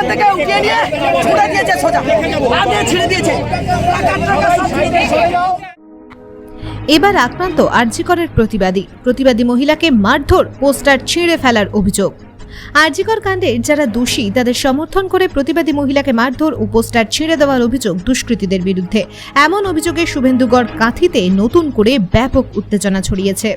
এখান থেকে উঠিয়ে নিয়ে ছুড়ে দিয়েছে সোজা। দিয়ে ছিঁড়ে দিয়েছে। দিয়েছে। এবার আক্রান্ত আরজিকরের প্রতিবাদী। প্রতিবাদী মহিলাকে মারধর, পোস্টার ছিঁড়ে ফেলার অভিযোগ। আরজিকর কাণ্ডে যারা দোষী, তাদের সমর্থন করে প্রতিবাদী মহিলাকে মারধর ও পোস্টার ছিঁড়ে দেওয়ার অভিযোগ দুষ্কৃতীদের বিরুদ্ধে। এমন অভিযোগে শুভেন্দুগড় কাঁথিতে নতুন করে ব্যাপক উত্তেজনা ছড়িয়েছে।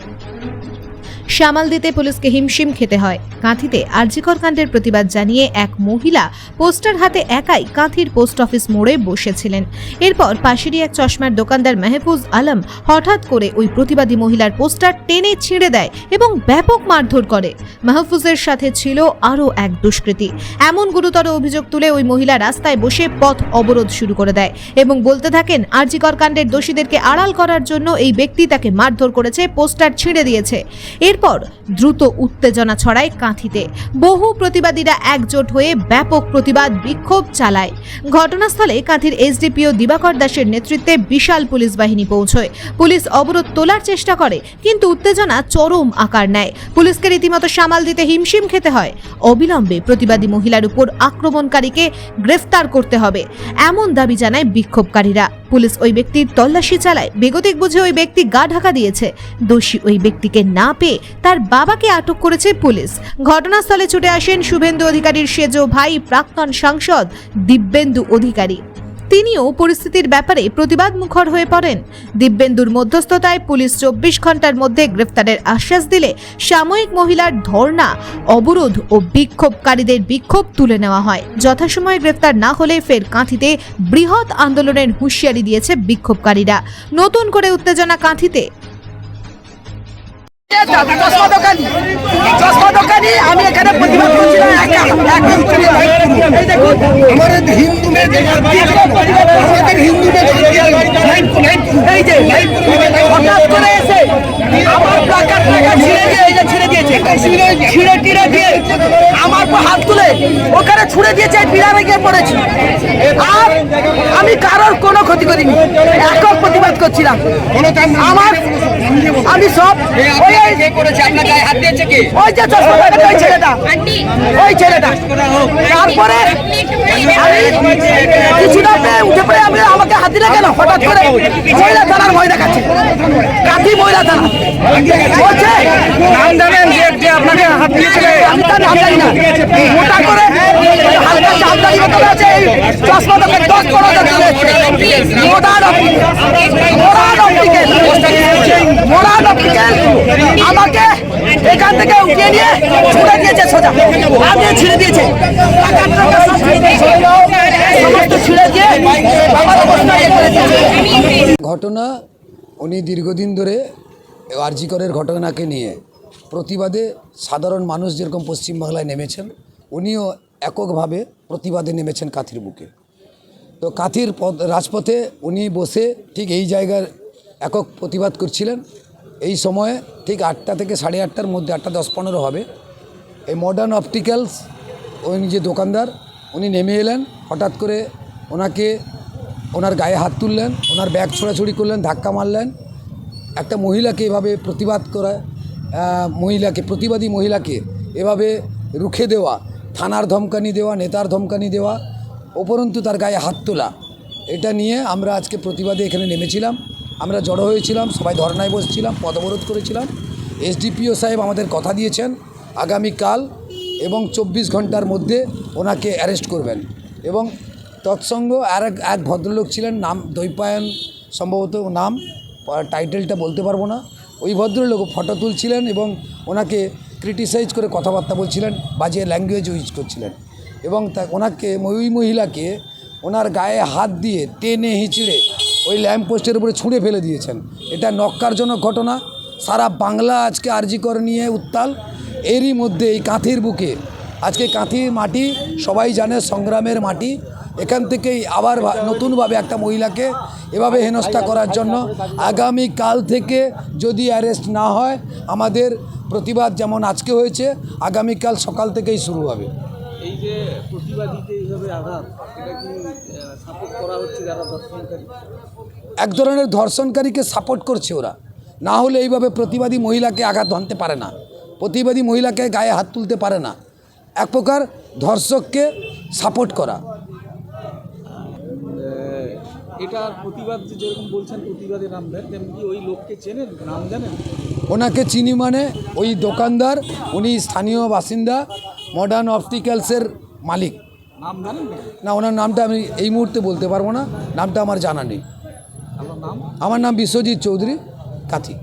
সামাল দিতে পুলিশকে হিমশিম খেতে হয়। কাঁথিতে আরজিকর কাণ্ডের প্রতিবাদ জানিয়ে এক মহিলা পোস্টার হাতে একাই কাঁথির পোস্ট অফিস মোড়ে বসেছিলেন। এরপর পাশেরই এক চশমার দোকানদার মেহফুজ আলম হঠাৎ করে ওই প্রতিবাদী মহিলার পোস্টার টেনে ছিঁড়ে দেয় এবং ব্যাপক মারধর করে। মাহফুজের সাথে ছিল আরও এক দুষ্কৃতী। এমন গুরুতর অভিযোগ তুলে ওই মহিলা রাস্তায় বসে পথ অবরোধ শুরু করে দেয় এবং বলতে থাকেন, আরজিকর কাণ্ডের দোষীদেরকে আড়াল করার জন্য এই ব্যক্তি তাকে মারধর করেছে, পোস্টার ছিঁড়ে দিয়েছে। এরপর দ্রুত উত্তেজনা ছড়ায় কাঁথিতে। বহু প্রতিবাদীরা একজোট হয়ে ব্যাপক প্রতিবাদ বিক্ষোভ চালায়। ঘটনাস্থলে কাঁথির এসডিপিও দিবাকর দাসের নেতৃত্বে বিশাল পুলিশ বাহিনী পৌঁছয়। পুলিশ অবরোধ তোলার চেষ্টা করে, কিন্তু উত্তেজনা চরম আকার নেয়। পুলিশকে রীতিমতো সামাল দিতে হিমশিম খেতে হয়। অবিলম্বে প্রতিবাদী মহিলার উপর আক্রমণকারীকে গ্রেফতার করতে হবে, এমন দাবি জানায় বিক্ষোভকারীরা। পুলিশ ওই ব্যক্তির তল্লাশি চালায়। বেগতিক বুঝে ওই ব্যক্তি গা ঢাকা দিয়েছে। দোষী ওই ব্যক্তিকে না পেয়ে তার বাবাকে আটক করেছে পুলিশ। ঘটনাস্থলে ছুটে আসেন শুভেন্দু অধিকারীর সেজ ভাই, প্রাক্তন সাংসদ দিব্যেন্দু অধিকারী। তিনিও পরিস্থিতির ব্যাপারে প্রতিবাদ মুখর হয়ে পড়েন। দিব্যেন্দুর মধ্যস্থতায় পুলিশ চব্বিশ ঘণ্টার মধ্যে গ্রেফতারের আশ্বাস দিলে সাময়িক মহিলার ধর্ণা, অবরোধ ও বিক্ষোভকারীদের বিক্ষোভ তুলে নেওয়া হয়। যথাসময়ে গ্রেফতার না হলে ফের কাঁথিতে বৃহৎ আন্দোলনের হুঁশিয়ারি দিয়েছে বিক্ষোভকারীরা। নতুন করে উত্তেজনা কাঁথিতে চশমা দোকানি। আমি এখানে প্রতিবাদ করছিলাম আমাদের হিন্দু আমাদের হিন্দু হঠাৎ করে এসে আমার প্লাকার ছিঁড়ে দিয়ে এই যে ছিঁড়ে দিয়েছে। ছিঁড়ে টিড়ে দিয়ে আমার হাত তুলে ওখানে ছুঁড়ে দিয়েছে পিলারে গিয়ে পড়েছি। আর আমি কারোর কোনো ক্ষতি করিনি একক প্রতিবাদ করছিলাম। আমার আমি সব ওই ওই করেছে? আপনার গায়ে হাত দিয়েছে কি? ওই যে ওই ছেলেটা। ওই ছেলেটা। তারপরে আমি কিছুটা উঠে পড়ে আমি আমাকে হাত দিলে কেন? হঠাৎ করে মহিলা থানার ভয় দেখাচ্ছে। কাঠি মহিলা থানা। বলছে নাম জানেন যে আপনাকে হাত দিয়েছিল আমি তার নাম জানি না। আমাকে এখান থেকে উঠিয়ে নিয়ে ছুড়ে দিয়েছে সোজা। দিয়ে ছিঁড়ে দিয়েছে। ঘটনা উনি দীর্ঘদিন ধরে আরজিকরের ঘটনাকে নিয়ে প্রতিবাদে সাধারণ মানুষ যেরকম পশ্চিমবাংলায় নেমেছেন, উনিও এককভাবে প্রতিবাদে নেমেছেন কাথির বুকে। তো কাথির পথ রাজপথে উনি বসে ঠিক এই জায়গার একক প্রতিবাদ করছিলেন। এই সময়ে ঠিক আটটা থেকে সাড়ে আটটার মধ্যে, আটটা দশ পনেরো হবে, এই মডার্ন অপটিক্যালস উনি যে দোকানদার, উনি নেমে এলেন, হঠাৎ করে ওনাকে, ওনার গায়ে হাত তুললেন, ওনার ব্যাগ ছোড়াছুড়ি করলেন, ধাক্কা মারলেন। একটা মহিলাকে এভাবে প্রতিবাদ করা মহিলাকে, প্রতিবাদী মহিলাকে এভাবে রুখে দেওয়া থানার ধমকানি দেওয়া, নেতার ধমকানি দেওয়া, উপরন্তু তার গায়ে হাত তোলা। এটা নিয়ে আমরা আজকে প্রতিবাদে এখানে নেমেছিলাম। আমরা জড়ো হয়েছিলাম, সবাই ধর্নায় বসছিলাম, পদবরোধ করেছিলাম। এসডিপিও সাহেব আমাদের কথা দিয়েছেন, আগামীকাল এবং চব্বিশ ঘণ্টার মধ্যে ওনাকে অ্যারেস্ট করবেন। এবং তৎসঙ্গ আর এক এক ভদ্রলোক ছিলেন, নাম দৈপায়ন, সম্ভবত নাম টাইটেলটা বলতে পারব না। ওই ভদ্রলোক ফটো তুলছিলেন এবং ওনাকে ক্রিটিসাইজ করে কথাবার্তা বলছিলেন, বাজে ল্যাঙ্গুয়েজ ইউজ করছিলেন। এবং তা ওনাকে, ওই মহিলাকে ওনার গায়ে হাত দিয়ে টেনে হিঁচড়ে ওই ল্যাম্প পোস্টের উপরে ছুঁড়ে ফেলে দিয়েছেন। এটা নক্কারজনক ঘটনা। সারা বাংলা আজকে আরজিকর নিয়ে উত্তাল। এরই মধ্যে এই কাঁথির বুকে, আজকে কাঁথির মাটি, সবাই জানে সংগ্রামের মাটি এখান থেকেই আবার নতুনভাবে একটা মহিলাকে এভাবে হেনস্থা করার জন্য আগামী কাল থেকে যদি অ্যারেস্ট না হয় আমাদের প্রতিবাদ যেমন আজকে হয়েছে আগামীকাল সকাল থেকেই শুরু হবে। এই যে প্রতিবাদীতে এইভাবে আঘাত এটা কি সাপোর্ট করা হচ্ছে যারা দর্শনকারী এক ধরনের ধর্ষণকারীকে সাপোর্ট করছে ওরা। না হলে এইভাবে প্রতিবাদী মহিলাকে আঘাত ভাঙতে পারে না। প্রতিবাদী মহিলাকে গায়ে হাত তুলতে পারে না। এক প্রকার ধর্ষককে সাপোর্ট করা। এটার প্রতিবাদ যেরকম বলছেন প্রতিবাদে নাম দেন তেমনি ওই লোককে চেনেন নাম জানেন? ওনাকে চিনি মানে ওই দোকানদার উনি স্থানীয় বাসিন্দা মডার্ন অপটিক্যালসের মালিক। নাম জানেন না ওনার নামটা আমি এই মুহূর্তে বলতে পারব না নামটা আমার জানা নেই। আমার নাম বিশ্বজিৎ চৌধুরী কাথি।